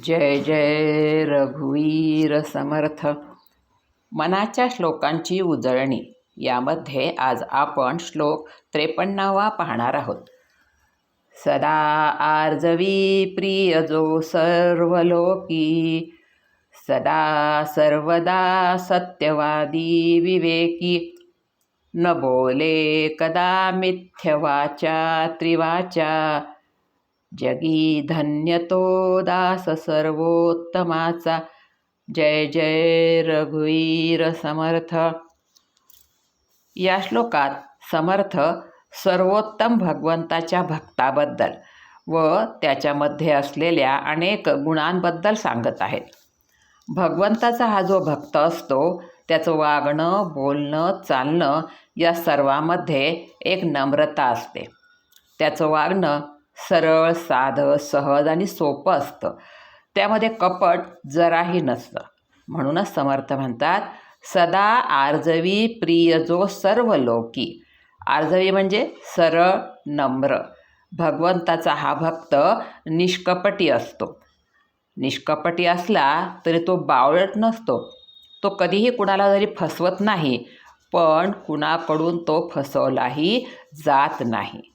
जय जय रघुवीर समर्थ. मनाच्या श्लोकांची उजळणी. यामध्ये आज आपण श्लोक त्रेपन्नावा पाहणार आहोत. सदा आर्जवी प्रिय जो सर्वलोकी सदा सर्वदा सत्यवादी विवेकी. न बोले कदा मिथ्यवाचा त्रिवाचा जगी धन्यतो दास सर्वोत्तमाचा जय जय रघुवीर समर्थ। या श्लोकात समर्थ सर्वोत्तम भगवंताच्या भक्ताबद्दल व त्याच्यामध्ये असलेल्या अनेक गुणांबद्दल सांगत आहेत। भगवंताचा हा जो भक्त असतो त्याचं वागणं बोलणं चालणं या सर्वामध्ये एक नम्रता असते। त्याचं वागणं सरळ साधं सहज आणि सोपं असतं. त्यामध्ये कपट जराही नसतं. म्हणूनच समर्थ म्हणतात सदा आर्जवी प्रिय जो सर्व लोकी आर्जवी म्हणजे सरळ नम्र. भगवंताचा हा भक्त निष्कपटी असतो. निष्कपटी असला तरी तो बावळट नसतो. तो कधीही कुणाला जरी फसवत नाही पण कुणाकडून तो फसवलाही जात नाही.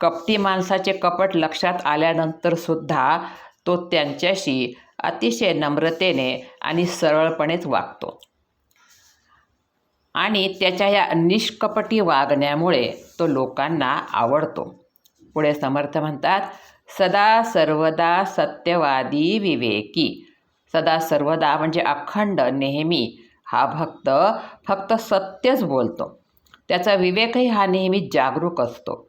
कपटी माणसाचे कपट लक्षात आल्यानंतर सुद्धा तो त्यांच्याशी अतिशय नम्रतेने आणि सरळपणेच वागतो. आणि त्याच्या या निष्कपटी वागण्यामुळे तो लोकांना आवडतो. पुढे समर्थ म्हणतात सदा सर्वदा सत्यवादी विवेकी. सदा सर्वदा म्हणजे अखंड नेहमी. हा भक्त फक्त सत्यच बोलतो. त्याचा विवेकही हा नेहमी जागरूक असतो.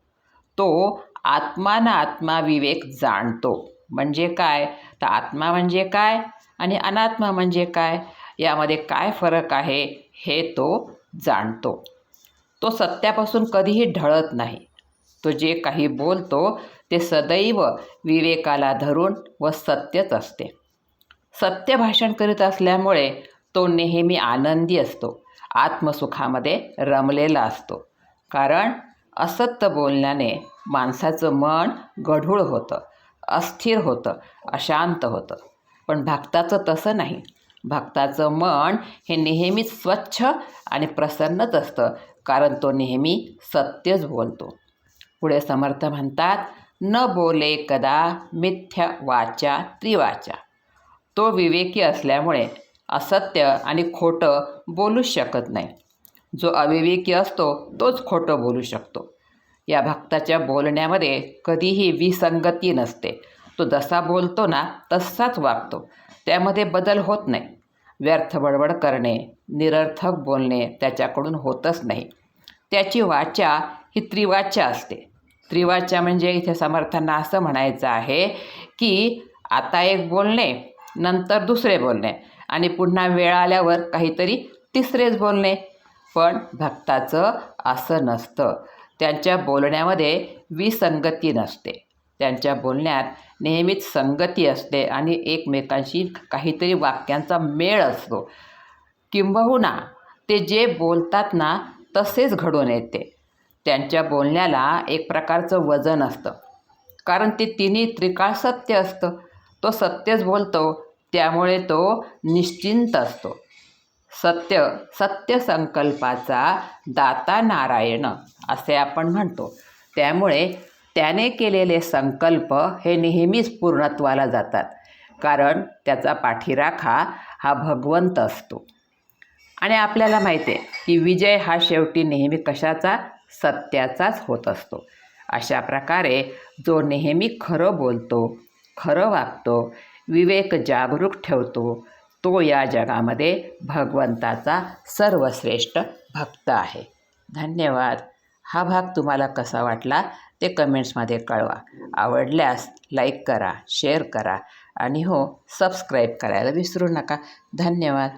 तो आत्माना आत्मा विवेक जाणतो. म्हणजे काय? तर आत्मा म्हणजे काय? आणि अनात्मा म्हणजे काय? यामध्ये काय फरक आहे? हे तो जाणतो. तो सत्यापासून कधीही ढळत नाही. तो जे काही बोलतो ते सदैव विवेकाला धरून व सत्यच असते. सत्य भाषण करीत असल्यामुळे तो नेहमी आनंदी असतो. आत्मसुखामध्ये रमलेला असतो. कारण असत्य बोलण्याने माणसाचं मन गढूळ होतं अस्थिर होतं अशांत होतं. पण भक्ताचं तसं नाही. भक्ताचं मन हे नेहमीच स्वच्छ आणि प्रसन्नच असतं कारण तो नेहमी सत्यच बोलतो. पुढे समर्थ म्हणतात न बोले कदा मिथ्या वाचा त्रिवाचा. तो विवेकी असल्यामुळे असत्य आणि खोटं बोलूच शकत नाही. जो अविवेकी असतो तोच खोटं बोलू शकतो. या भक्ताच्या बोलण्यामध्ये कधीही विसंगती नसते. तो जसा बोलतो ना तसाच वागतो. त्यामध्ये बदल होत नाही. व्यर्थ बडबड करणे निरर्थक बोलणे त्याच्याकडून होतच नाही. त्याची वाचा ही त्रिवाचा असते. त्रिवाचा म्हणजे इथे समर्थांना असं म्हणायचं आहे की आता एक बोलणे नंतर दुसरे बोलणे आणि पुन्हा वेळ आल्यावर काहीतरी तिसरेच बोलणे. पण भक्ताचं असं नसतं. त्यांच्या बोलण्यामध्ये विसंगती नसते. त्यांच्या बोलण्यात नेहमीच संगती असते आणि एकमेकांशी काहीतरी वाक्यांचा मेळ असतो. किंबहुना ते जे बोलतात ना तसेच घडून येते. त्यांच्या बोलण्याला एक प्रकारचं वजन असतं. कारण ते तिन्ही त्रिकाळ सत्य असतं. तो सत्यच बोलतो त्यामुळे तो निश्चिंत असतो. सत्य सत्य संकल्पाचा दाता नारायण असे आपण म्हणतो. त्यामुळे त्याने केलेले संकल्प हे नेहमीच पूर्णत्वाला जातात. कारण त्याचा पाठीराखा हा भगवंत असतो. आणि आपल्याला माहिती आहे की विजय हा शेवटी नेहमी कशाचा? सत्याचाच होत असतो. अशा प्रकारे जो नेहमी खरं बोलतो खरं वागतो विवेक जागरूक ठेवतो तो या जगामध्ये भगवंताचा सर्वश्रेष्ठ भक्त आहे. धन्यवाद. हा भाग तुम्हाला कसा वाटला ते कमेंट्समध्ये कळवा. आवडल्यास लाईक करा शेअर करा आणि हो सबस्क्राईब करायला विसरू नका. धन्यवाद.